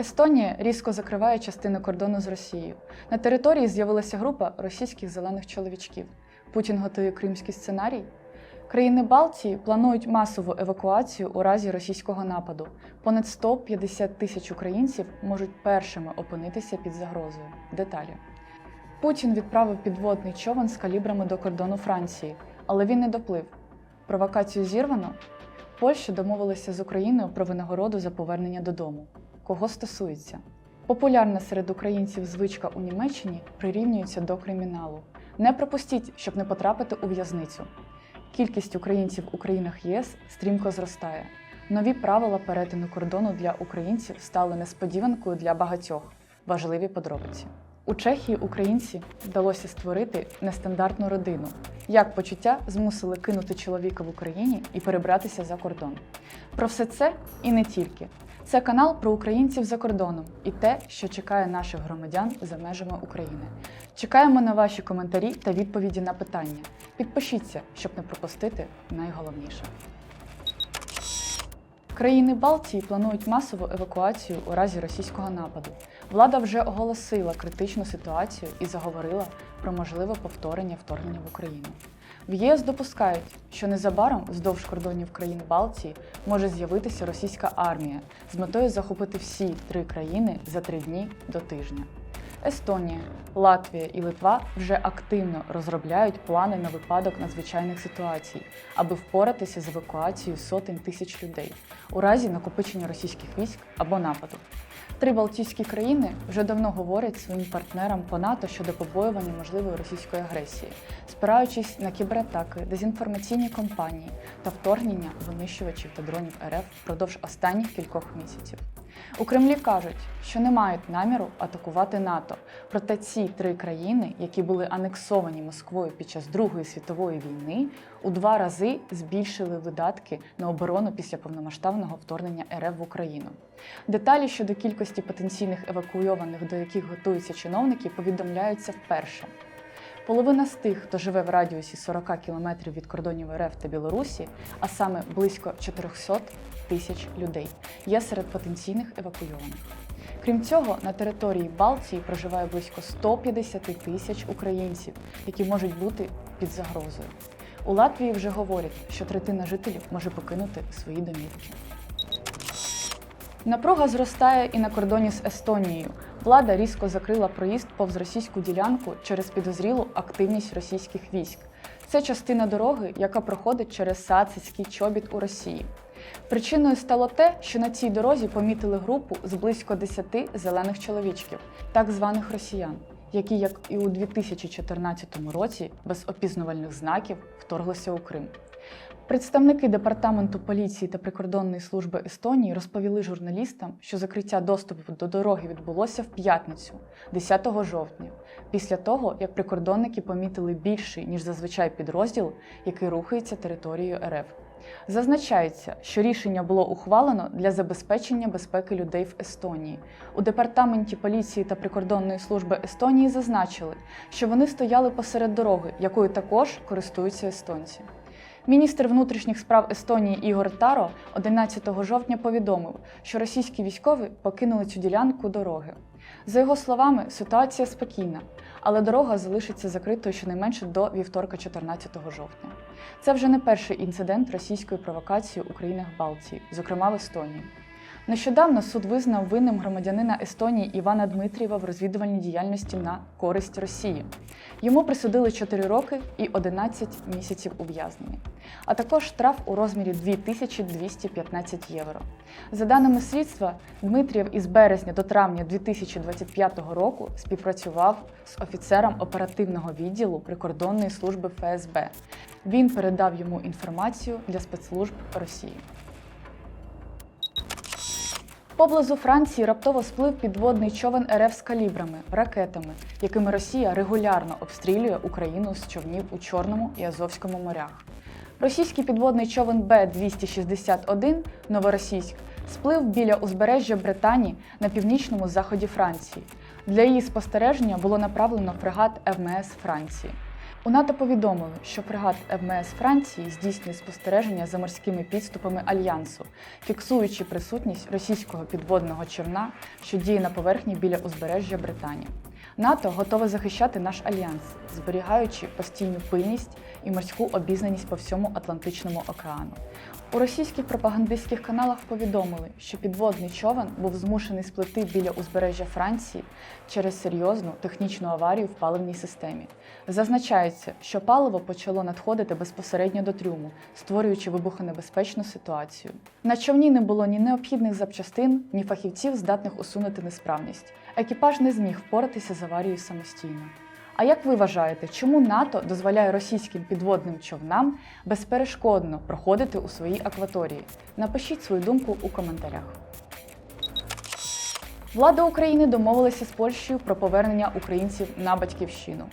Естонія різко закриває частину кордону з Росією. На території з'явилася група російських зелених чоловічків. Путін готує кримський сценарій. Країни Балтії планують масову евакуацію у разі російського нападу. Понад 150 тисяч українців можуть першими опинитися під загрозою. Деталі. Путін відправив підводний човен з калібрами до кордону Франції, але він не доплив. Провокацію зірвано. Польща домовилася з Україною про винагороду за повернення додому. Кого стосується? Популярна серед українців звичка у Німеччині прирівнюється до криміналу. Не пропустіть, щоб не потрапити у в'язницю. Кількість українців у країнах ЄС стрімко зростає. Нові правила перетину кордону для українців стали несподіванкою для багатьох. Важливі подробиці. У Чехії українці вдалося створити нестандартну родину. Як почуття змусили кинути чоловіка в Україні і перебратися за кордон. Про все це і не тільки. Це канал про українців за кордоном і те, що чекає наших громадян за межами України. Чекаємо на ваші коментарі та відповіді на питання. Підпишіться, щоб не пропустити найголовніше. Країни Балтії планують масову евакуацію у разі російського нападу. Влада вже оголосила критичну ситуацію і заговорила про можливе повторення вторгнення в Україну. В ЄС допускають, що незабаром вздовж кордонів країн Балтії може з'явитися російська армія з метою захопити всі три країни за три дні до тижня. Естонія, Латвія і Литва вже активно розробляють плани на випадок надзвичайних ситуацій, аби впоратися з евакуацією сотень тисяч людей у разі накопичення російських військ або нападу. Три Балтійські країни вже давно говорять своїм партнерам по НАТО щодо побоювання можливої російської агресії, спираючись на кібератаки, дезінформаційні кампанії та вторгнення винищувачів та дронів РФ впродовж останніх кількох місяців. У Кремлі кажуть, що не мають наміру атакувати НАТО. Проте ці три країни, які були анексовані Москвою під час Другої світової війни, у два рази збільшили видатки на оборону після повномасштабного вторгнення РФ в Україну. Деталі щодо кількості потенційних евакуйованих, до яких готуються чиновники, повідомляються вперше. Половина з тих, хто живе в радіусі 40 кілометрів від кордонів РФ та Білорусі, а саме близько 400 тисяч людей, є серед потенційних евакуйованих. Крім цього, на території Балтії проживає близько 150 тисяч українців, які можуть бути під загрозою. У Латвії вже говорять, що третина жителів може покинути свої домівки. Напруга зростає і на кордоні з Естонією. Влада різко закрила проїзд повз російську ділянку через підозрілу активність російських військ. Це частина дороги, яка проходить через Саацицький чобіт у Росії. Причиною стало те, що на цій дорозі помітили групу з близько 10 зелених чоловічків, так званих росіян, які, як і у 2014 році, без опізнувальних знаків вторглися у Крим. Представники департаменту поліції та прикордонної служби Естонії розповіли журналістам, що закриття доступу до дороги відбулося в п'ятницю, 10 жовтня, після того як прикордонники помітили більший ніж зазвичай підрозділ, який рухається територією РФ. Зазначається, що рішення було ухвалено для забезпечення безпеки людей в Естонії. У департаменті поліції та прикордонної служби Естонії зазначили, що вони стояли посеред дороги, якою також користуються естонці. Міністр внутрішніх справ Естонії Ігор Таро 11 жовтня повідомив, що російські військові покинули цю ділянку дороги. За його словами, ситуація спокійна, але дорога залишиться закритою щонайменше до вівторка, 14 жовтня. Це вже не перший інцидент російської провокації у країнах Балтії, зокрема в Естонії. Нещодавно суд визнав винним громадянина Естонії Івана Дмитрієва в розвідувальній діяльності на користь Росії. Йому присудили 4 роки і 11 місяців ув'язнення, а також штраф у розмірі 2215 євро. За даними слідства, Дмитрієв із березня до травня 2025 року співпрацював з офіцером оперативного відділу прикордонної служби ФСБ. Він передав йому інформацію для спецслужб Росії. Поблизу Франції раптово сплив підводний човен РФ з калібрами, ракетами, якими Росія регулярно обстрілює Україну з човнів у Чорному і Азовському морях. Російський підводний човен Б-261 Новоросійськ сплив біля узбережжя Британії на північному заході Франції. Для її спостереження було направлено фрегат ФМС Франції. У НАТО повідомили, що фрегат МС Франції здійснює спостереження за морськими підступами альянсу, фіксуючи присутність російського підводного човна, що діє на поверхні біля узбережжя Британії. НАТО готове захищати наш альянс, зберігаючи постійну пильність і морську обізнаність по всьому Атлантичному океану. У російських пропагандистських каналах повідомили, що підводний човен був змушений сплити біля узбережжя Франції через серйозну технічну аварію в паливній системі. Зазначається, що паливо почало надходити безпосередньо до трюму, створюючи вибухонебезпечну ситуацію. На човні не було ні необхідних запчастин, ні фахівців, здатних усунути несправність. Екіпаж не зміг впоратися з аварією самостійно. А як ви вважаєте, чому НАТО дозволяє російським підводним човнам безперешкодно проходити у своїй акваторії? Напишіть свою думку у коментарях. Влада України домовилася з Польщею про повернення українців на батьківщину.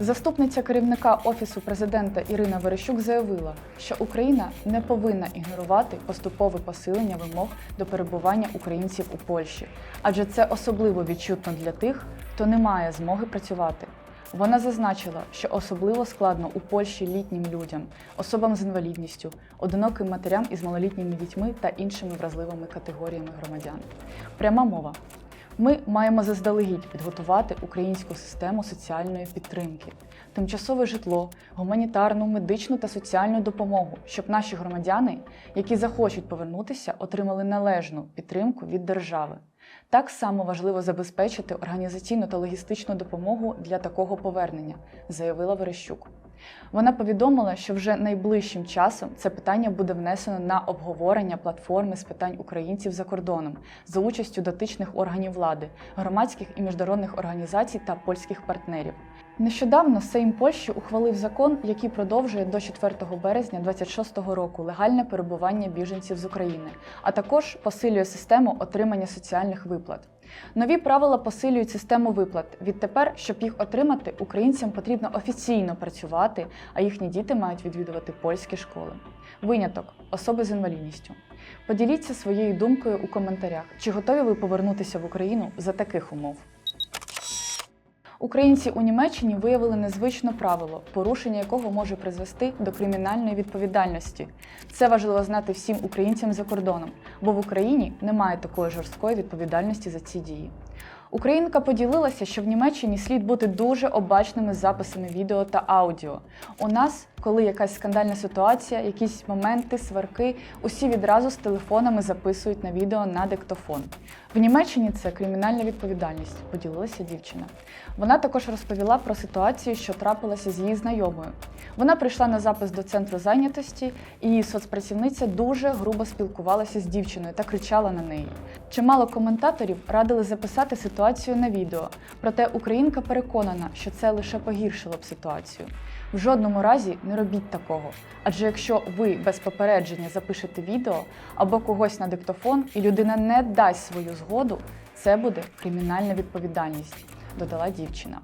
Заступниця керівника Офісу президента Ірина Верещук заявила, що Україна не повинна ігнорувати поступове посилення вимог до перебування українців у Польщі, адже це особливо відчутно для тих, хто не має змоги працювати. Вона зазначила, що особливо складно у Польщі літнім людям, особам з інвалідністю, одиноким матерям із малолітніми дітьми та іншими вразливими категоріями громадян. Пряма мова. Ми маємо заздалегідь підготувати українську систему соціальної підтримки, тимчасове житло, гуманітарну, медичну та соціальну допомогу, щоб наші громадяни, які захочуть повернутися, отримали належну підтримку від держави. Так само важливо забезпечити організаційну та логістичну допомогу для такого повернення, заявила Верещук. Вона повідомила, що вже найближчим часом це питання буде внесено на обговорення платформи з питань українців за кордоном за участю дотичних органів влади, громадських і міжнародних організацій та польських партнерів. Нещодавно Сейм Польщі ухвалив закон, який продовжує до 4 березня 2026 року легальне перебування біженців з України, а також посилює систему отримання соціальних виплат. Нові правила посилюють систему виплат. Відтепер, щоб їх отримати, українцям потрібно офіційно працювати, а їхні діти мають відвідувати польські школи. Виняток особи з інвалідністю. Поділіться своєю думкою у коментарях, чи готові ви повернутися в Україну за таких умов. Українці у Німеччині виявили незвичне правило, порушення якого може призвести до кримінальної відповідальності. Це важливо знати всім українцям за кордоном, бо в Україні немає такої жорсткої відповідальності за ці дії. Українка поділилася, що в Німеччині слід бути дуже обачними з записами відео та аудіо. У нас, коли якась скандальна ситуація, якісь моменти, сварки, усі відразу з телефонами записують на відео на диктофон. В Німеччині це кримінальна відповідальність, поділилася дівчина. Вона також розповіла про ситуацію, що трапилася з її знайомою. Вона прийшла на запис до центру зайнятості, і соцпрацівниця дуже грубо спілкувалася з дівчиною та кричала на неї. Чимало коментаторів радили записати ситуацію на відео, проте українка переконана, що це лише погіршило б ситуацію. В жодному разі не робіть такого. Адже якщо ви без попередження запишете відео або когось на диктофон, і людина не дасть свою згоду, це буде кримінальна відповідальність, додала дівчина.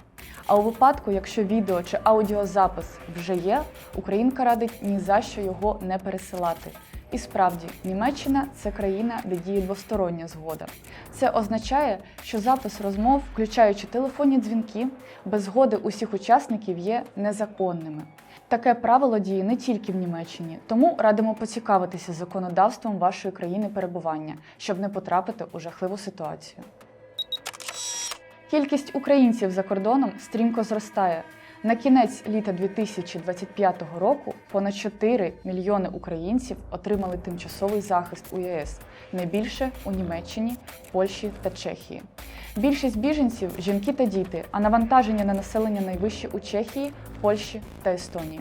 А у випадку, якщо відео чи аудіозапис вже є, українка радить ні за що його не пересилати. І справді, Німеччина це країна, де діє двостороння згода. Це означає, що запис розмов, включаючи телефонні дзвінки, без згоди усіх учасників є незаконними. Таке правило діє не тільки в Німеччині, тому радимо поцікавитися законодавством вашої країни перебування, щоб не потрапити у жахливу ситуацію. Кількість українців за кордоном стрімко зростає. На кінець літа 2025 року понад 4 мільйони українців отримали тимчасовий захист у ЄС, найбільше у Німеччині, Польщі та Чехії. Більшість біженців жінки та діти, а навантаження на населення найвище у Чехії, Польщі та Естонії.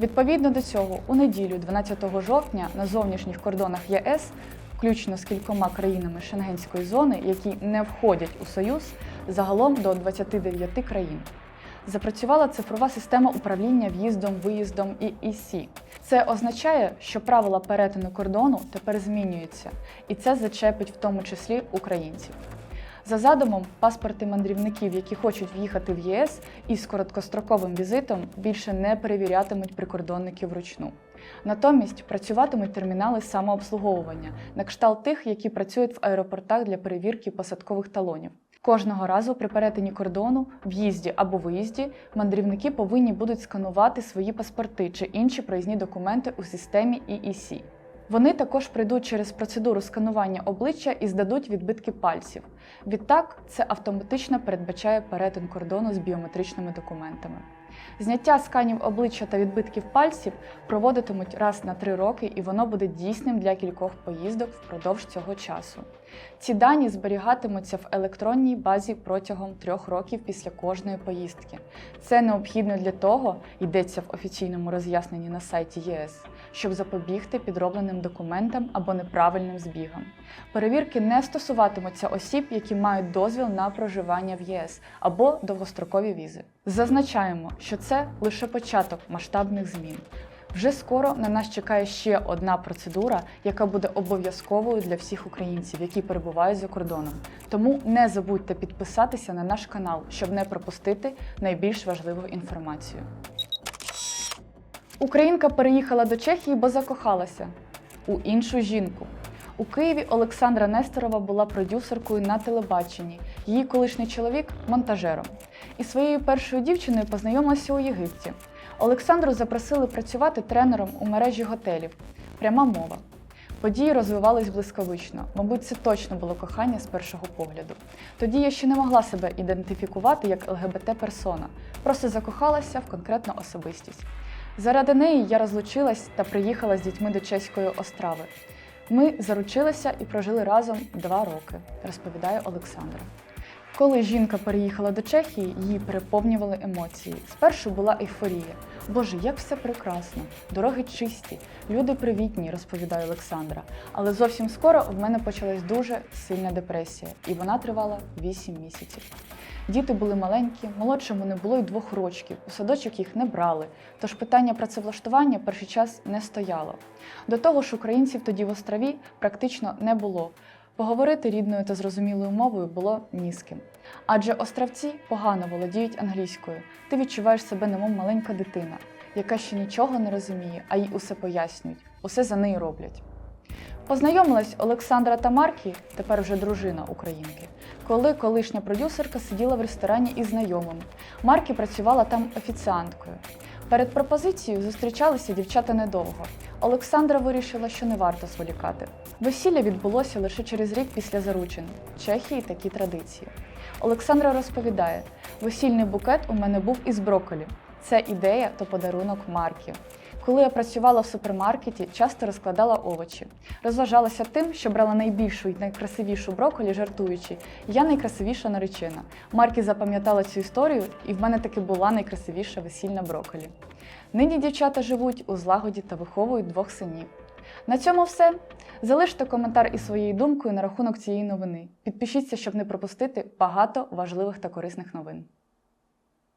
Відповідно до цього, у неділю, 12 жовтня, на зовнішніх кордонах ЄС, включно з кількома країнами Шенгенської зони, які не входять у Союз, загалом до 29 країн. Запрацювала цифрова система управління в'їздом, виїздом і ІСІ. Це означає, що правила перетину кордону тепер змінюються, і це зачепить в тому числі українців. За задумом, паспорти мандрівників, які хочуть в'їхати в ЄС із короткостроковим візитом, більше не перевірятимуть прикордонників вручну. Натомість працюватимуть термінали самообслуговування на кшталт тих, які працюють в аеропортах для перевірки посадкових талонів. Кожного разу при перетині кордону, в'їзді або виїзді мандрівники повинні будуть сканувати свої паспорти чи інші проїзні документи у системі EEC. Вони також прийдуть через процедуру сканування обличчя і здадуть відбитки пальців. Відтак, це автоматично передбачає перетин кордону з біометричними документами. Зняття сканів обличчя та відбитків пальців проводитимуть раз на три роки, і воно буде дійсним для кількох поїздок впродовж цього часу. Ці дані зберігатимуться в електронній базі протягом трьох років після кожної поїздки. Це необхідно для того, йдеться в офіційному роз'ясненні на сайті ЄС, щоб запобігти підробленим документам або неправильним збігам. Перевірки не стосуватимуться осіб, які мають дозвіл на проживання в ЄС або довгострокові візи. Зазначаємо, що це лише початок масштабних змін. Вже скоро на нас чекає ще одна процедура, яка буде обов'язковою для всіх українців, які перебувають за кордоном. Тому не забудьте підписатися на наш канал, щоб не пропустити найбільш важливу інформацію. Українка переїхала до Чехії, бо закохалася у іншу жінку. У Києві Олександра Несторова була продюсеркою на телебаченні, її колишній чоловік монтажером. І своєю першою дівчиною познайомилася у Єгипті. Олександру запросили працювати тренером у мережі готелів. Пряма мова. Події розвивались блискавично. Мабуть, це точно було кохання з першого погляду. Тоді я ще не могла себе ідентифікувати як ЛГБТ-персона, просто закохалася в конкретну особистість. Заради неї я розлучилась та приїхала з дітьми до чеської острави. Ми заручилися і прожили разом два роки, розповідає Олександра. Коли жінка переїхала до Чехії, її переповнювали емоції. Спершу була ейфорія. Боже, як все прекрасно, дороги чисті, люди привітні, розповідає Олександра. Але зовсім скоро в мене почалась дуже сильна депресія, і вона тривала 8 місяців. Діти були маленькі, молодшому не було й двох рочків, у садочок їх не брали, тож питання працевлаштування перший час не стояло. До того ж, українців тоді в острові практично не було. Поговорити рідною та зрозумілою мовою було ні з ким. Адже островці погано володіють англійською. Ти відчуваєш себе немов маленька дитина, яка ще нічого не розуміє, а їй усе пояснюють, усе за неї роблять. Познайомилась Олександра та Маркі, тепер вже дружина українки, коли колишня продюсерка сиділа в ресторані із знайомими. Маркі працювала там офіціанткою. Перед пропозицією зустрічалися дівчата недовго. Олександра вирішила, що не варто зволікати. Весілля відбулося лише через рік після заручин. Чехії такі традиції. Олександра розповідає: весільний букет у мене був із брокколі. Це ідея то подарунок Маркі. Коли я працювала в супермаркеті, часто розкладала овочі. Розважалася тим, що брала найбільшу і найкрасивішу брокколі, жартуючи. Я найкрасивіша наречена. Маркі запам'ятала цю історію, і в мене таки була найкрасивіша весільна брокколі. Нині дівчата живуть у злагоді та виховують двох синів. На цьому все. Залиште коментар із своєю думкою на рахунок цієї новини. Підпишіться, щоб не пропустити багато важливих та корисних новин.